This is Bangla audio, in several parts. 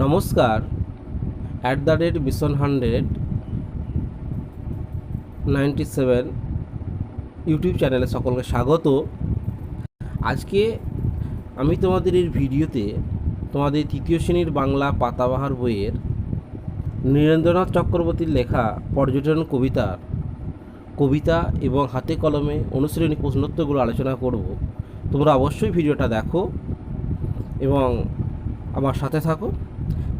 নমস্কার। At the rate mission hundred ninety seven YouTube চ্যানেলে সকলকে স্বাগত। আজকে আমি তোমাদের এই ভিডিওতে তোমাদের তৃতীয় শ্রেণির বাংলা পাতাবাহার বইয়ের নীরেন্দ্রনাথ চক্রবর্তীর লেখা পর্যটন কবিতার কবিতা এবং হাতে কলমে অনুশীলনী প্রশ্নোত্তরগুলো আলোচনা করব। তোমরা অবশ্যই ভিডিওটা দেখো এবং আমার সাথে থাকো।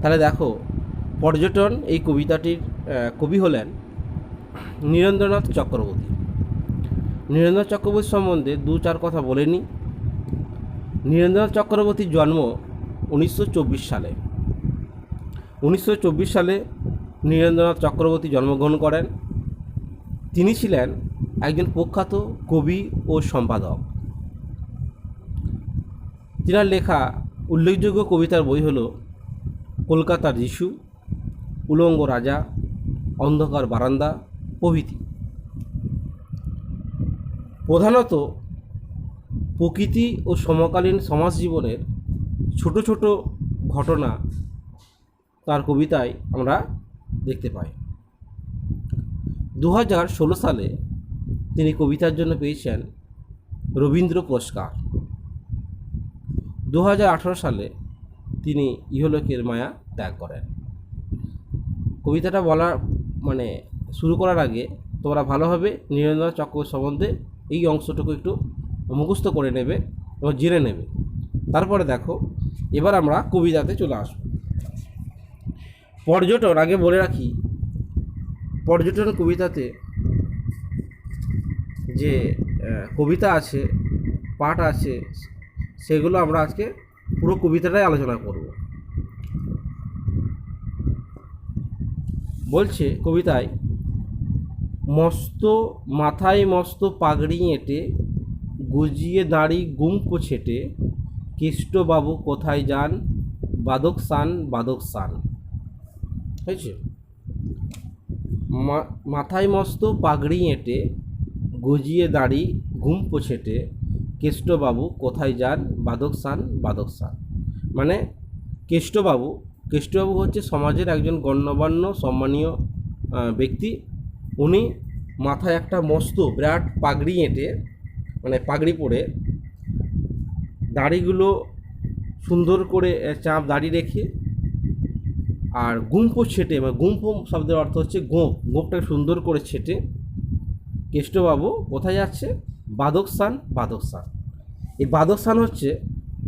তাহলে দেখো, পর্যটন এই কবিতাটির কবি হলেন নীরেন্দ্রনাথ চক্রবর্তী। নীরেন্দ্রনাথ চক্রবর্তী সম্বন্ধে দু চার কথা বলেনি। নীরেন্দ্রনাথ চক্রবর্তীর জন্ম উনিশশো চব্বিশ সালে। উনিশশো চব্বিশ সালে নীরেন্দ্রনাথ চক্রবর্তী জন্মগ্রহণ করেন। তিনি ছিলেন একজন প্রখ্যাত কবি ও সম্পাদক। তিনার লেখা উল্লেখযোগ্য কবিতার বই হল কলকাতার যিশু উলঙ্গ রাজা, অন্ধকার বারান্দা, প্রভৃতি। প্রধানত প্রকৃতি ও সমকালীন সমাজ জীবনের ছোট ছোট ঘটনা তার কবিতায় আমরা দেখতে পাই। দু হাজার ষোলো সালে তিনি কবিতার জন্য পেয়েছেন রবীন্দ্র পুরস্কার। দু হাজার আঠারো সালে তিনি ইহলোকের মায়া ত্যাগ করেন। কবিতাটা বলার মানে শুরু করার আগে তোমরা ভালোভাবে নীরেন্দ্রনাথ চক্র সম্বন্ধে এই অংশটুকু একটু মুখস্থ করে নেবে এবং জেনে নেবে। তারপরে দেখো, এবার আমরা কবিতাতে চলে আসব। পর্যটন, আগে বলে রাখি, পর্যটন কবিতাতে যে কবিতা আছে, পাঠ আছে, সেগুলো আমরা আজকে পুরো কবিতাটাই আলোচনা করব। বলছে কবিতায়, মস্ত মাথায় মস্ত পাগড়ি এঁটে, গুজিয়ে দাঁড়ি গুমকো ছেটে কেষ্টবাবু কোথায় যান, বাদক সান বাদক সান। হয়েছে? মাথায় মস্ত পাগড়ি এঁটে, গজিয়ে দাঁড়ি ঘুম পোছেটে কেষ্টবাবু কোথায় যান, বাদক সান বাদক সান। মানে কেষ্টবাবু কেষ্টবাবু হচ্ছে সমাজের একজন গণ্যমান্য, সম্মানীয় ব্যক্তি। উনি মাথায় একটা মস্ত বিরাট পাগড়ি এঁটে মানে পাগড়ি পরে দাড়িগুলো সুন্দর করে চাপ দাড়ি রেখে আর গুম্প ছেটে মানে গুম্প শব্দের অর্থ হচ্ছে গোঁপ গোঁপটাকে সুন্দর করে ছেটে কেষ্টবাবু কোথায় যাচ্ছে? বাদকস্থান বাদকস্থান। এই বাদকস্থান হচ্ছে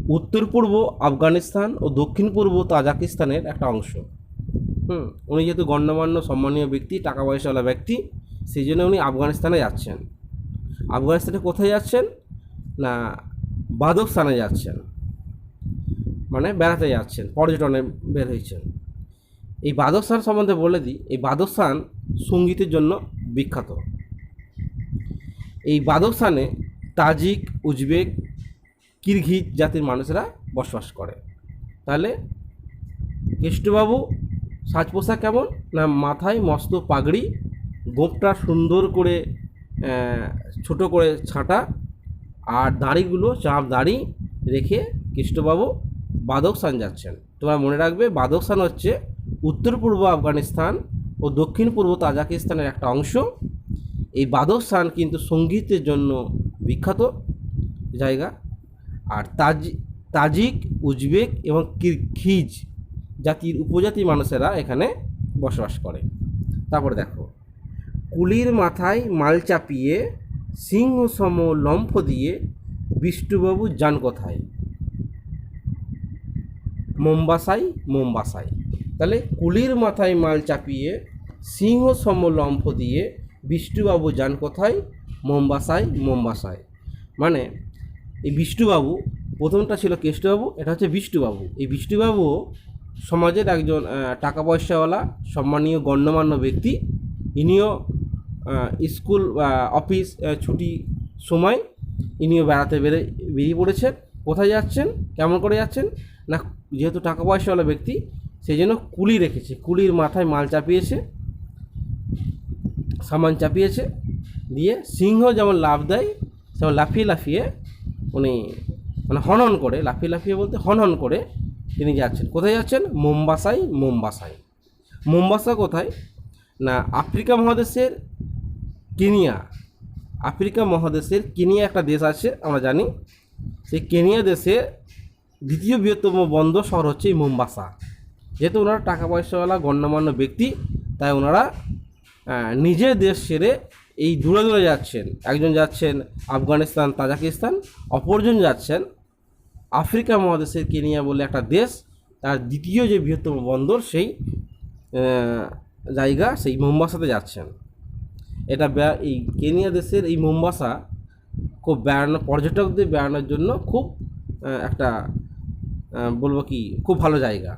উত্তর পূর্ব আফগানিস্তান ও দক্ষিণ পূর্ব তাজাকিস্তানের একটা অংশ। হুম, উনি যেহেতু গণ্যমান্য সম্মানীয় ব্যক্তি টাকা পয়সাওয়ালা ব্যক্তি, সেই জন্য উনি আফগানিস্তানে যাচ্ছেন। আফগানিস্তানে কোথায় যাচ্ছেন? না বাদকস্থানে যাচ্ছেন। মানে বেড়াতে যাচ্ছেন, পর্যটনে বের হয়েছেন। এই বাদস্থান সম্বন্ধে বলে দিই, এই বাদস্থান সঙ্গীতের জন্য বিখ্যাত। এই বাদস্থানে তাজিক, উজবেক কিরগিজ জাতির মানুষরা বসবাস করে। তাহলে কেষ্টবাবু সাজ পোশাক কেমন? না মাথায় মস্ত পাগড়ি, গোপটা সুন্দর করে ছোট করে ছাঁটা, আর দাড়িগুলো চাপ দাড়ি রেখে কৃষ্ণবাবু বাদকস্থান যাচ্ছেন। তোমরা মনে রাখবে বাদকস্থান হচ্ছে উত্তর পূর্ব আফগানিস্তান ও দক্ষিণ পূর্ব তাজাকিস্তানের একটা অংশ। এই বাদকস্থান কিন্তু সঙ্গীতের জন্য বিখ্যাত জায়গা। আর তাজ, তাজিক, উজবেক এবং কিরখিজ জাতির উপজাতি মানুষেরা এখানে বসবাস করে। তারপরে দেখো, কুলির মাথায় মাল চাপিয়ে, সিংহ সম লম্ফ দিয়ে বিষ্ণুবাবু যান কোথায়? মোমবাসাই মোমবাসাই। তাহলে কুলির মাথায় মাল চাপিয়ে, সিংহ সম লম্ফ দিয়ে বিষ্ণুবাবু যান কোথায়? মোমবাসাই মোমবাসাই। মানে এই বিষ্ণুবাবু, প্রথমটা ছিল কেষ্টবাবু, এটা হচ্ছে বিষ্ণুবাবু। এই বিষ্ণুবাবু সমাজের একজন টাকা পয়সাওয়ালা সম্মানীয়, গণ্যমান্য ব্যক্তি। ইনিও স্কুল অফিস ছুটি সময় ইনিও বেড়াতে বেড়ে, বেরিয়ে পড়েছেন। কোথায় যাচ্ছেন? কেমন করে যাচ্ছেন? না, যেহেতু টাকা পয়সাওয়ালা ব্যক্তি, সেই জন্য কুলি রেখেছে। কুলির মাথায় মাল চাপিয়েছে, সামান চাপিয়েছে, দিয়ে সিংহ যেমন লাভ দেয়, তেমন লাফিয়ে লাফিয়ে উনি মানে হনন করে, লাফিয়ে লাফিয়ে বলতে হনন করে তিনি যাচ্ছেন। কোথায় যাচ্ছেন? মোম্বাসাই মোম্বাসাই মোম্বাসা কোথায়? না, আফ্রিকা মহাদেশের কেনিয়া। আফ্রিকা মহাদেশের কেনিয়া একটা দেশ আছে, আমরা জানি। সেই কেনিয়া দেশে দ্বিতীয় বৃহত্তম বন্দর শহর হচ্ছে এই মোম্বাসা। যেহেতু ওনারা টাকা পয়সাওয়ালা, গণ্যমান্য ব্যক্তি, তাই ওনারা নিজের দেশ ছেড়ে এই দূরে দূরে যাচ্ছেন, একজন যাচ্ছেন আফগানিস্তান, তাজাকিস্তান, অপরজন যাচ্ছেন আফ্রিকা মহাদেশের কেনিয়া বলে একটা দেশ, তার দ্বিতীয় যে বৃহত্তম বন্দর সেই জায়গা সেই মোম্বাসাতে যাচ্ছেন। এটা এই কেনিয়া দেশের এই মোম্বাসা খুব বেড়ানো, পর্যটকদের বেড়ানোর জন্য খুব একটা বলব কি, খুব ভালো জায়গা।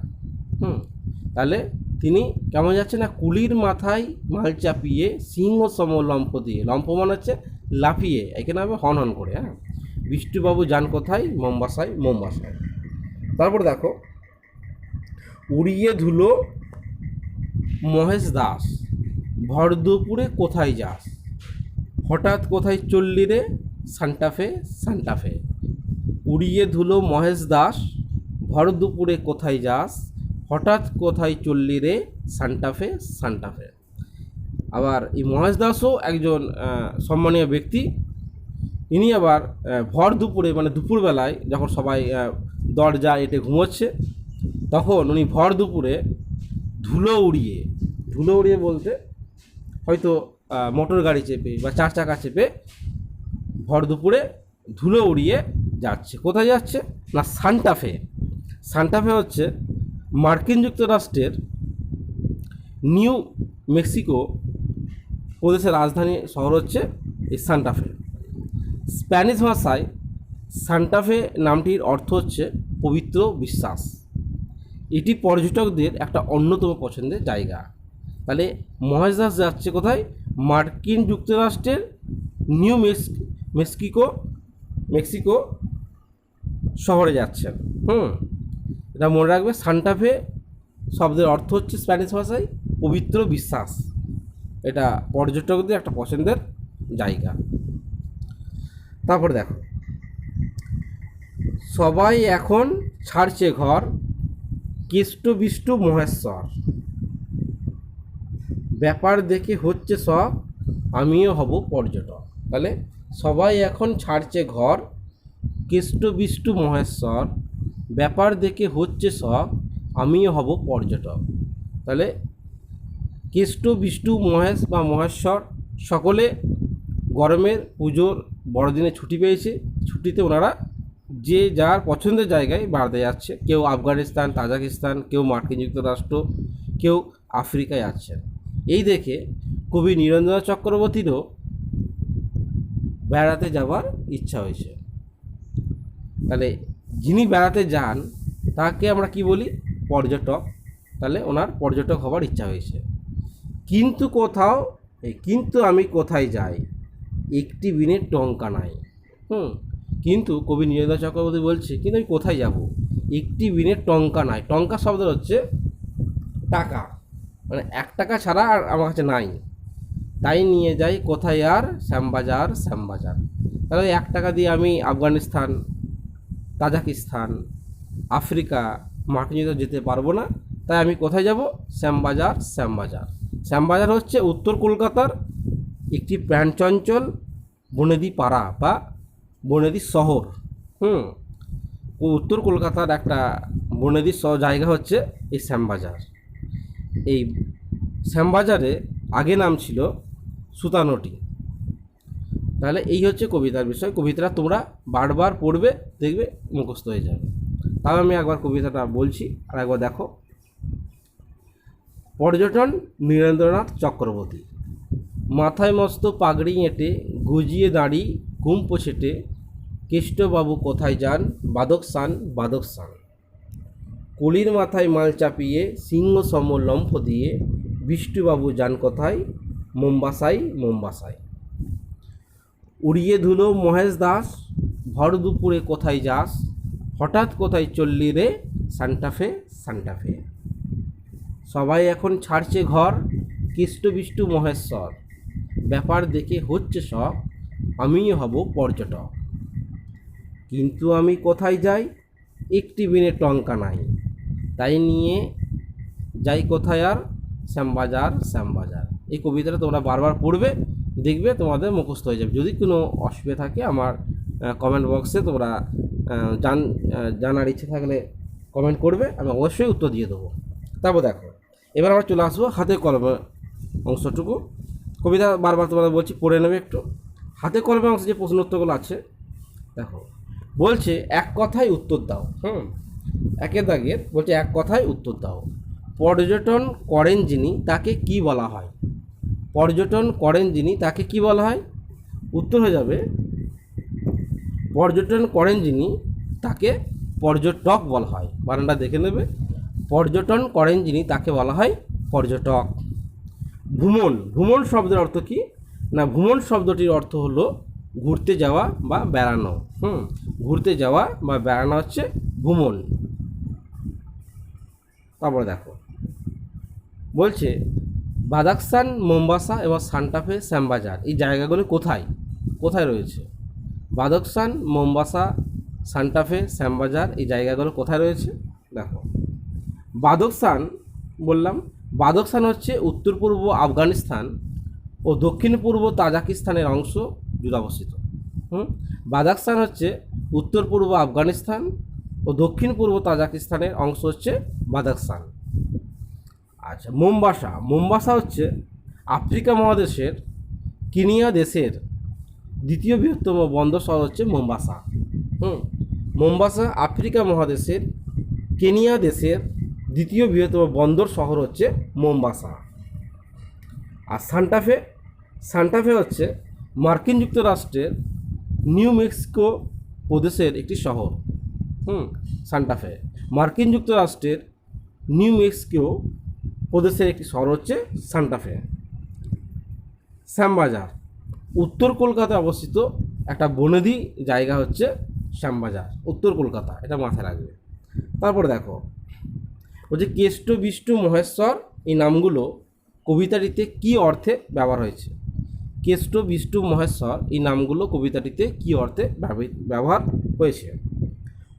হুম, তাহলে তিনি কেমন যাচ্ছে না, কুলির মাথায় মাল চাপিয়ে সিংহ সম লম্ফ দিয়ে লম্ফ মানে হচ্ছে লাফিয়ে এখানে হবে হন হন করে হ্যাঁ? বিষ্ণুবাবু যান কোথায়? মোম্বাসায় মোম্বাসায়। তারপর দেখো, উড়িয়ে ধুলো মহেশ দাস ভর দুপুরে কোথায় যাস? হঠাৎ কোথায় চললি রে? সান্টাফে সান্টাফে। উড়িয়ে ধুলো মহেশ দাস ভর দুপুরে কোথায় যাস? হঠাৎ কোথায় চললি রে? সান্টাফে সান্টাফে আবার এই মহেশ দাসও একজন সম্মানীয় ব্যক্তি। ইনি আবার ভর দুপুরে মানে দুপুরবেলায় যখন সবাই দরজা এটে ঘুমোচ্ছে, তখন উনি ভর দুপুরে ধুলো উড়িয়ে ধুলো উড়িয়ে বলতে হয়তো মোটর গাড়ি চেপে বা চার চাকা চেপে ভর দুপুরে ধুলো উড়িয়ে যাচ্ছে। কোথায় যাচ্ছে? না সান্টাফে সান্টাফে হচ্ছে মার্কিন যুক্তরাষ্ট্রের নিউ মেক্সিকো প্রদেশের রাজধানী শহর হচ্ছে এই সান্টাফে স্প্যানিশ ভাষায় সান্টাফে নামটির অর্থ হচ্ছে পবিত্র বিশ্বাস। এটি পর্যটকদের একটা অন্যতম পছন্দের জায়গা। তাহলে মহেশ দাস যাচ্ছে কোথায়? মার্কিন যুক্তরাষ্ট্রের নিউ মেক্স মেক্সিকো মেক্সিকো শহরে যাচ্ছেন। হুম। এটা মনে রাখবে সান্টাফে শব্দের অর্থ হচ্ছে স্প্যানিশ ভাষায় পবিত্র বিশ্বাস। এটা পর্যটকদের একটা পছন্দের জায়গা। তারপর দেখো, সবাই এখন ছাড়ছে ঘর, কেষ্ট বিষ্টু মহেশ্বর। ব্যাপার দেখে হচ্ছে সব, আমিও হব পর্যটক। তাহলে সবাই এখন ছাড়ছে ঘর, কেষ্ট বিষ্টু মহেশ্বর। ব্যাপার দেখে হচ্ছে সব, আমিও হব পর্যটক। তাহলে কেষ্ট, বিষ্টু, মহেশ বা মহেশ্বর সকলে গরমের পুজোর বড়দিনে ছুটি পেয়েছে। ছুটিতে ওনারা যে যার পছন্দের জায়গায় বেড়াতে যাচ্ছে। কেউ আফগানিস্তান, তাজাকিস্তান, কেউ মার্কিন যুক্তরাষ্ট্র, কেউ আফ্রিকায় যাচ্ছেন এই দেখে কবি নিরঞ্জন চক্রবর্তীরও বেড়াতে যাওয়ার ইচ্ছা হয়েছে। তাহলে যিনি বেড়াতে যান, তাকে আমরা কি বলি? পর্যটক। তাহলে ওনার পর্যটক হবার ইচ্ছা হয়েছে। কিন্তু কোথাও কিন্তু আমি কোথায় যাই? একটি বিনের টঙ্কা নাই। হুম? কিন্তু কবি নীরেন্দ্র চক্রবর্তী বলছে, কিন্তু আমি কোথায় যাব? একটি বিনের টঙ্কা নাই। টঙ্কা শব্দ হচ্ছে টাকা। মানে এক টাকা ছাড়া আর আমার কাছে নাই। তাই নিয়ে যাই কোথায় আর? শ্যামবাজার শ্যামবাজার। তাহলে এক টাকা দিয়ে আমি আফগানিস্তান তাজাকিস্তান, আফ্রিকা মার্কিন যুক্তরাষ্ট্র যেতে পারব না। তাই আমি কোথায় যাব? শ্যামবাজার শ্যামবাজার। শ্যামবাজার হচ্ছে উত্তর কলকাতার একটি প্রাণচঞ্চল বনেদি পাড়া বা বনেদি শহর। হুম, উত্তর কলকাতার একটা বনেদি জায়গা হচ্ছে এই শ্যামবাজার। এই শ্যামবাজারে আগে নাম ছিল সুতানটি। তাহলে এই হচ্ছে কবিতার বিষয়। কবিতাটা তোমরা বারবার পড়বে, দেখবে মুখস্থ হয়ে যাবে। তাও আমি একবার কবিতাটা বলছি, আর একবার দেখো। পর্যটন নীরেন্দ্রনাথ চক্রবর্তী। মাথায় মস্ত পাগড়ি এঁটে, গুজিয়ে দাঁড়ি ঘুম পোছেটে কেষ্টবাবু কোথায় যান? বাদক সান বাদক সান। কলির মাথায় মাল চাপিয়ে, সিংহ সম লম্ফ দিয়ে, বিষ্ণুবাবু যান কোথায়? মোম্বাসাই মোম্বাসাই। উড়িয়ে ধুলো মহেশ দাস, ভর দুপুরে কোথায় যাস, হঠাৎ কোথায় চললি রে সান্টাফে সান্টাফে সবাই এখন ছাড়ছে ঘর, কেষ্ট বিষ্টু মহেশ্বর। ব্যাপার দেখে হচ্ছে সব আমিও হব পর্যটক। কিন্তু আমি কোথায় যাই? একটি বিনে টঙ্কা নাই। তাই নিয়ে যাই কোথায় আর? শ্যামবাজার শ্যামবাজার। এই কবিতাটা তোমরা বারবার পড়বে। দেখবে তোমাদের মুখস্থ হয়ে যাবে। যদি কোনো অসুবিধা থাকে আমার কমেন্ট বক্সে তোমরা জান জানার ইচ্ছে থাকলে কমেন্ট করবে, আমি অবশ্যই উত্তর দিয়ে দেবো। তারপর দেখো, এবার আমরা চলে আসব হাতে কলমে অংশটুকু। কবিতা বারবার তোমাদের বলছি, পড়ে নেবে একটু। হাতে কলমে অংশ যে প্রশ্ন উত্তরগুলো আছে, দেখো, বলছে, এক কথায় উত্তর দাও, হুম? একের দাগের বলছে, এক কথায় উত্তর দাও। পর্যটন করেন যিনি, তাকে কি বলা হয়? পর্যটন করেন যিনি, তাকে কি বলা হয়? উত্তর হয়ে যাবে, পর্যটন করেন যিনি, তাকে পর্যটক বলা হয়। বানানটা দেখে নেবে, পর্যটন করেন যিনি, তাকে বলা হয় পর্যটক। ভ্রমণ ভ্রমণ শব্দের অর্থ কি? না, ভ্রমণ শব্দটির অর্থ হলো ঘুরতে যাওয়া বা বেড়ানো। হুম, ঘুরতে যাওয়া বা বেড়ানো হচ্ছে ভ্রমণ। তারপরে দেখো, বলছে বাদাকসান মোম্বাসা এবং সান্টাফে শ্যামবাজার, এই জায়গাগুলো কোথায়? কোথায় রয়েছে? বাদকসান মোম্বাসা সান্টাফে শ্যামবাজার, এই জায়গাগুলো কোথায় রয়েছে? দেখো। বাদকসান বললাম বাদকসান হচ্ছে উত্তর পূর্ব আফগানিস্তান ও দক্ষিণ পূর্ব তাজাকিস্তানের অংশ জুড়ে অবস্থিত। হুম? বাদাকসান হচ্ছে উত্তর পূর্ব আফগানিস্তান ও দক্ষিণ পূর্ব তাজাকিস্তানের অংশ হচ্ছে বাদাকস্তান আচ্ছা মোম্বাসা। মোম্বাসা হচ্ছে আফ্রিকা মহাদেশের, কিনিয়া দেশের দ্বিতীয় বৃহত্তম বন্দর শহর হচ্ছে মোম্বাসা। হুম? মোম্বাসা আফ্রিকা মহাদেশের, কেনিয়া দেশের দ্বিতীয় বৃহত্তম বন্দর শহর হচ্ছে মোম্বাসা। আর সান্টাফে সান্টাফে হচ্ছে মার্কিন যুক্তরাষ্ট্রের নিউ মেক্সিকো প্রদেশের একটি শহর। হুম? সান্টাফে। মার্কিন যুক্তরাষ্ট্রের নিউ মেক্সিকো প্রদেশের একটি শহর হচ্ছে সান্টাফে শ্যামবাজার। উত্তর কলকাতায় অবস্থিত একটা বনেদি জায়গা হচ্ছে শ্যামবাজার। উত্তর কলকাতা, এটা মাথায় রাখবে। তারপরে দেখো বলছে কেষ্ট বিষ্ণু মহেশ্বর, এই নামগুলো কবিতাটিতে কি অর্থে ব্যবহার হয়েছে? কেষ্ট বিষ্ণু মহেশ্বর, এই নামগুলো কবিতাটিতে কি অর্থে ব্যবহার হয়েছে?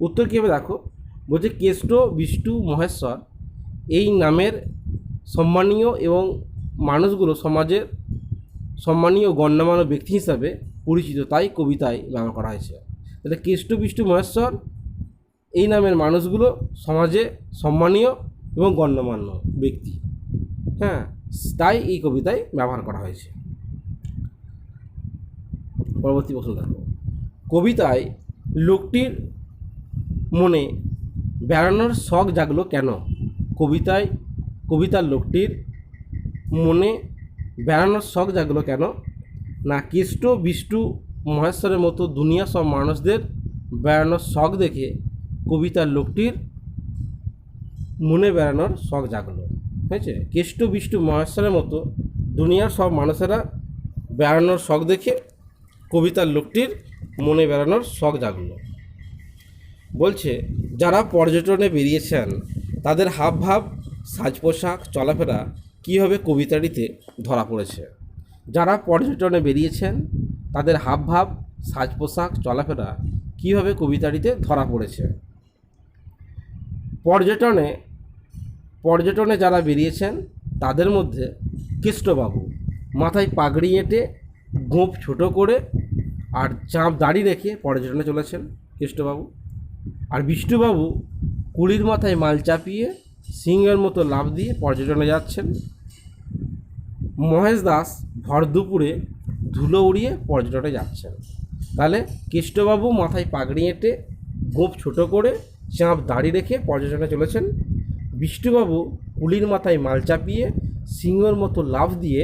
উত্তর কীভাবে দেখো বলছে কেষ্ট বিষ্ণু মহেশ্বর, এই নামের সম্মানীয় এবং মানুষগুলো সমাজের সম্মানীয় গণ্যমান্য ব্যক্তি হিসাবে পরিচিত, তাই কবিতায় ব্যবহার করা হয়েছে। তাহলে কেষ্ট বিষ্ণু মহেশ্বর এই নামের মানুষগুলো সমাজে সম্মানীয় এবং গণ্যমান্য ব্যক্তি। হ্যাঁ তাই এই কবিতায় ব্যবহার করা হয়েছে। পরবর্তী প্রশ্ন দেখো। কবিতায় লোকটির মনে বেড়ানোর শখ জাগলো কেন? কবিতায় কবিতার লোকটির মনে বেড়ানোর শখ জাগলো কেন? না কৃষ্ট বিষ্ণু, মহেশ্বরের মতো দুনিয়া সব মানুষদের বেড়ানোর শখ দেখে কবিতার লোকটির মনে বেড়ানোর শখ জাগলো। হয়েছে? কেষ্ট বিষ্ণু, মহেশ্বরের মতো দুনিয়ার সব মানুষেরা বেড়ানোর শখ দেখে কবিতার লোকটির মনে বেড়ানোর শখ জাগলো। বলছে, যারা পর্যটনে বেরিয়েছেন, তাদের হাবভাব সাজ পোশাক চলাফেরা কীভাবে কবিতাটিতে ধরা পড়েছে? যারা পর্যটনে বেরিয়েছেন, তাদের হাবভাব সাজ পোশাক চলাফেরা কীভাবে কবিতাটিতে ধরা পড়েছে? পর্যটনে পর্যটনে যারা বেরিয়েছেন, তাদের মধ্যে কৃষ্ণবাবু মাথায় পাগড়ি এঁটে গোঁপ ছোট করে আর চাঁপ দাড়ি রেখে পর্যটনে চলেছেন কৃষ্ণবাবু। আর বিষ্ণুবাবু কুড়ির মাথায় মাল চাপিয়ে সিংহের মতো লাভ দিয়ে পর্যটনে যাচ্ছেন। মহেশ দাস ভর দুপুরে ধুলো উড়িয়ে পর্যটনে যাচ্ছেন। তাহলে কৃষ্ণবাবু মাথায় পাগড়ি এঁটে গোপ ছোট করে চাঁপ দাড়ি রেখে পর্যটনে চলেছেন। বিষ্ণুবাবু কুলির মাথায় মাল চাপিয়ে সিংহের মতো লাভ দিয়ে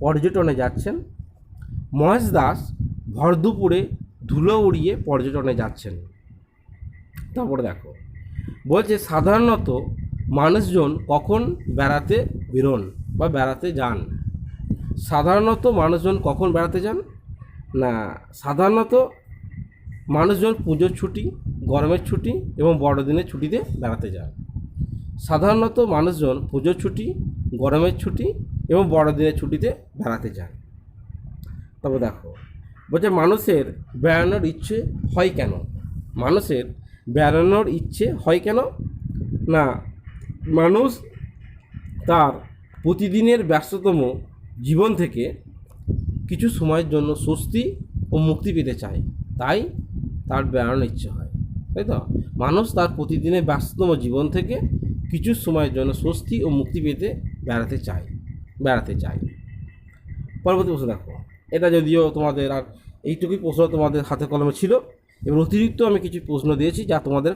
পর্যটনে যাচ্ছেন। মহেশ দাস ভর দুপুরে ধুলো উড়িয়ে পর্যটনে যাচ্ছেন। তারপরে দেখো, বলছে সাধারণত মানুষজন কখন বেড়াতে বেরোন বা বেড়াতে যান? সাধারণত মানুষজন কখন বেড়াতে যান? না, সাধারণত মানুষজন পুজোর ছুটি, গরমের ছুটি এবং বড়দিনের ছুটিতে বেড়াতে যান। সাধারণত মানুষজন পুজোর ছুটি, গরমের ছুটি এবং বড়দিনের ছুটিতে বেড়াতে যান। তবে দেখো, বলছে মানুষের বেড়ানোর ইচ্ছে হয় কেন? মানুষের বেড়ানোর ইচ্ছে হয় কেন? না মানুষ তার প্রতিদিনের ব্যস্ততম জীবন থেকে কিছু সময়ের জন্য স্বস্তি ও মুক্তি পেতে চায়। তাই তার বেড়ানোর ইচ্ছে হয়, তাই তো? মানুষ তার প্রতিদিনের ব্যস্ততম জীবন থেকে কিছু সময়ের জন্য স্বস্তি ও মুক্তি পেতে বেড়াতে চায় বেড়াতে চায়। পরবর্তী প্রশ্ন দেখো। এটা যদিও তোমাদের আর এইটুকুই প্রশ্ন তোমাদের হাতে কলমে ছিল এবং অতিরিক্ত আমি কিছু প্রশ্ন দিয়েছি যা তোমাদের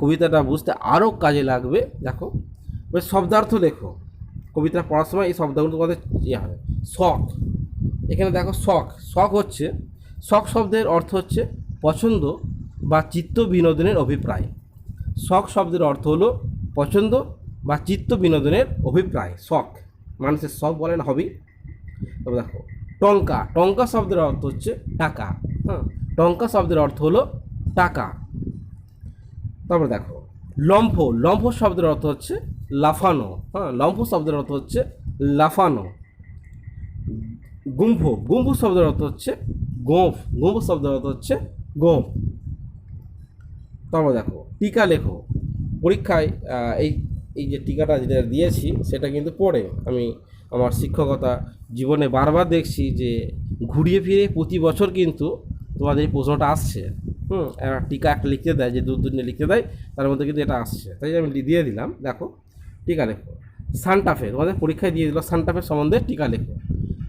কবিতাটা বুঝতে আরও কাজে লাগবে। দেখো, এবার শব্দার্থ লেখো। কবিতা পড়ার সময় এই শব্দগুলো তোমাদের ইয়ে হবে। শখ। এখানে দেখো শখ। শখ হচ্ছে, শখ শব্দের অর্থ হচ্ছে পছন্দ বা চিত্ত বিনোদনের অভিপ্রায়। শখ শব্দের অর্থ হলো পছন্দ বা চিত্ত বিনোদনের অভিপ্রায়, শখ। মানুষের শখ বলেন হবি তবে দেখো, টঙ্কা। টঙ্কা শব্দের অর্থ হচ্ছে টাকা। হ্যাঁ টঙ্কা শব্দের অর্থ হলো টাকা। তারপরে দেখো, লম্ফ লম্ফ শব্দের অর্থ হচ্ছে লাফানো হ্যাঁ লম্ফ শব্দের অর্থ হচ্ছে লাফানো। গুম্ফ গুম্ফ শব্দের অর্থ হচ্ছে গোঁফ, গুম্ফ শব্দের অর্থ হচ্ছে গোঁফ। তারপর দেখো, টিকা লেখো। পরীক্ষায় এই এই যে টিকাটা যেটা দিয়েছি, সেটা কিন্তু পড়ে। আমি আমার শিক্ষকতা জীবনে বারবার দেখছি যে ঘুরিয়ে ফিরে প্রতি বছর কিন্তু তোমাদের এই প্রশ্নটা আসছে। হুম টিকা একটা লিখতে দেয়, যে দু দিনে লিখতে দেয়, তার মধ্যে কিন্তু এটা আসছে। তাই আমি দিয়ে দিলাম, দেখো, টিকা লেখো। সান্টাফে তোমাদের পরীক্ষায় দিয়ে দিল সানটাফের সম্বন্ধে টিকা লেখো।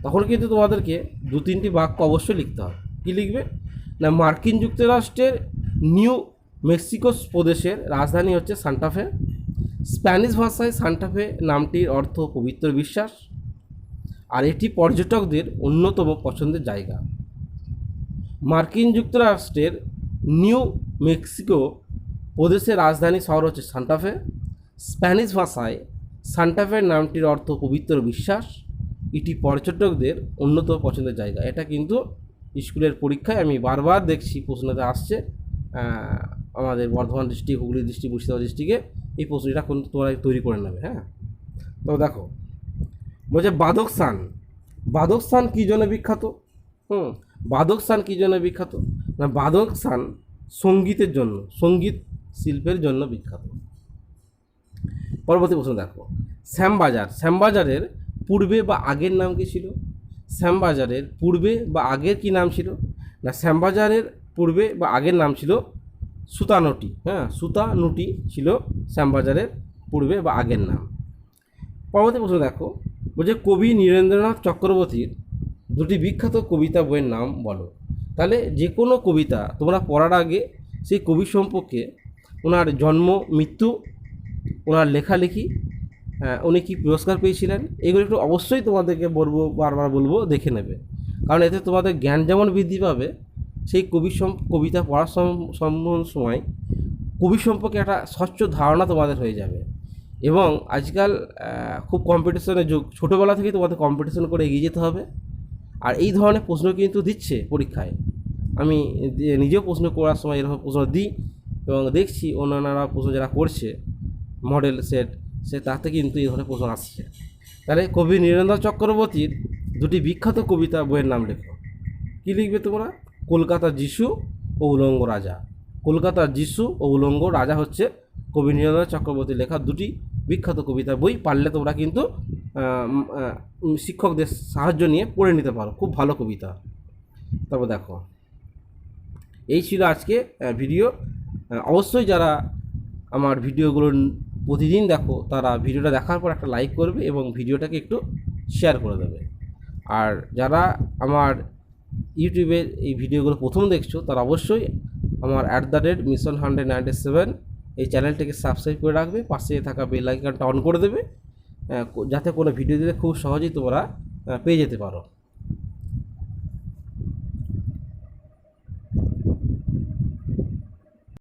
তখন কিন্তু তোমাদেরকে দু তিনটি বাক্য অবশ্যই লিখতে হবে। কী লিখবে? না, মার্কিন যুক্তরাষ্ট্রের নিউ মেক্সিকো প্রদেশের রাজধানী হচ্ছে সান্টাফে স্প্যানিশ ভাষায় সান্টাফে নামটির অর্থ পবিত্র বিশ্বাস। আর এটি পর্যটকদের অন্যতম পছন্দের জায়গা। মার্কিন যুক্তরাষ্ট্রের নিউ মেক্সিকো প্রদেশের রাজধানী শহর হচ্ছে সান্টাফে স্প্যানিশ ভাষায় সান্টাফের নামটির অর্থ পবিত্র বিশ্বাস। এটি পর্যটকদের অন্যতম পছন্দের জায়গা। এটা কিন্তু স্কুলের পরীক্ষায় আমি বারবার দেখছি প্রশ্নতে আসছে। আমাদের বর্ধমান ডিস্ট্রিক্ট, হুগলি ডিস্ট্রিক্ট, মুর্শিদাবাদ ডিস্ট্রিক্টে এই প্রশ্নটা কিন্তু তোমরা তৈরি করে নেবে হ্যাঁ? তো দেখো, বলছে বাদকস্থান বাদকস্থান কী জন্য বিখ্যাত? হুম বাদকস্থান কী জন্য বিখ্যাত? না বাদকস্থান সঙ্গীতের জন্য, সংগীত শিল্পের জন্য বিখ্যাত। পরবর্তী প্রশ্ন দেখো। শ্যামবাজার, শ্যামবাজারের পূর্বে বা আগের নাম কি ছিল? শ্যামবাজারের পূর্বে বা আগের কি নাম ছিল? না, শ্যামবাজারের পূর্বে বা আগের নাম ছিল সুতানুটি। হ্যাঁ সুতানুটি ছিল শ্যামবাজারের পূর্বে বা আগের নাম। পরবর্তী প্রশ্ন দেখো। বলছে কবি নীরেন্দ্রনাথ চক্রবর্তীর দুটি বিখ্যাত কবিতা বইয়ের নাম বলো। তাহলে যে কোনো কবিতা তোমরা পড়ার আগে সেই কবি সম্পর্কে ওনার জন্ম মৃত্যু ওনার লেখালেখি হ্যাঁ, উনি কী পুরস্কার পেয়েছিলেন এগুলো একটু অবশ্যই তোমাদেরকে বলব বারবার বলব দেখে নেবে। কারণ এতে তোমাদের জ্ঞান যেমন বৃদ্ধি পাবে সেই কবি কবিতা পড়ার সম- সম- সময় কবি সম্পর্কে একটা স্বচ্ছ ধারণা তোমাদের হয়ে যাবে। এবং আজকাল খুব কম্পিটিশনের যুগ। ছোটোবেলা থেকেই তোমাদের কম্পিটিশন করে এগিয়ে যেতে হবে। আর এই ধরনের প্রশ্ন কিন্তু দিচ্ছে পরীক্ষায়। আমি নিজেও প্রশ্ন করার সময় এরকম প্রশ্ন দিই এবং দেখছি অন্যান্যরা প্রশ্ন যারা করছে মডেল সেট সে তাতে কিন্তু এই ধরনের প্রশ্ন আসছে। তাহলে কবি নীরেন্দ্র চক্রবর্তীর দুটি বিখ্যাত কবিতা বইয়ের নাম লেখো। কী লিখবে তোমরা? কলকাতা যিশু ও উলঙ্গ রাজা। কলকাতার যিশু ও উলঙ্গ রাজা হচ্ছে কবি নীরেন্দ্র চক্রবর্তীর লেখা দুটি বিখ্যাত কবিতা বই, পারলে তোমরা কিন্তু শিক্ষকদের সাহায্য নিয়ে পড়ে নিতে পারো। খুব ভালো কবিতা। তারপর দেখো, এই ছিল আজকে ভিডিও। অবশ্যই যারা আমার ভিডিওগুলো প্রতিদিন দেখো, তারা ভিডিওটা দেখার পর একটা লাইক করবে এবং ভিডিওটাকে একটু শেয়ার করে দেবে। আর যারা আমার ইউটিউবের এই ভিডিওগুলো প্রথম দেখছ, তারা অবশ্যই আমার at the rate mission hundred ninety seven এই চ্যানেলটিকে সাবস্ক্রাইব করে রাখবে, পাশে থাকা বেল আইকনটা অন করে দেবে যাতে কোনো ভিডিও দিলে খুব সহজেই তোমরা পেয়ে যেতে পারো।